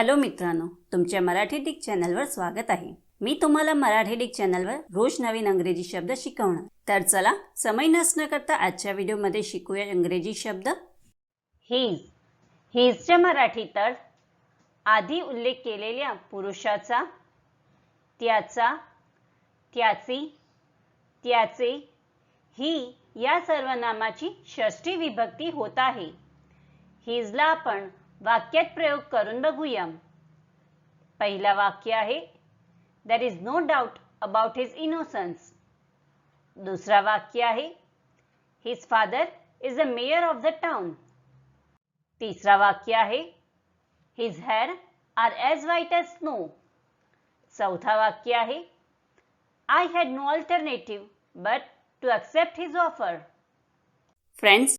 Hello मित्रांनो तुमच्या Marathi Dick चॅनलवर स्वागत आहे. मी तुम्हाला मराठी डिक चॅनलवर रोज नवीन इंग्रजी शब्द शिकवणार. तर चला समय नसणं करता आजच्या व्हिडिओमध्ये शिकूया इंग्रजी शब्द. हिज हिजच्या मराठी तर आधी उल्लेख केलेल्या पुरुषाचा त्याचा त्याची त्याचे ही या सर्वनामाची षष्ठी विभक्ती होत आहे. हिजला आपण वाक्यात प्रयोग करून बघूया पहिला वाक्य आहे there is no doubt about his innocence दुसरा वाक्य आहे his father is a mayor of the town तिसरा वाक्य आहे his hair are as white as snow चौथा वाक्य आहे I had no alternative but to accept his offer friends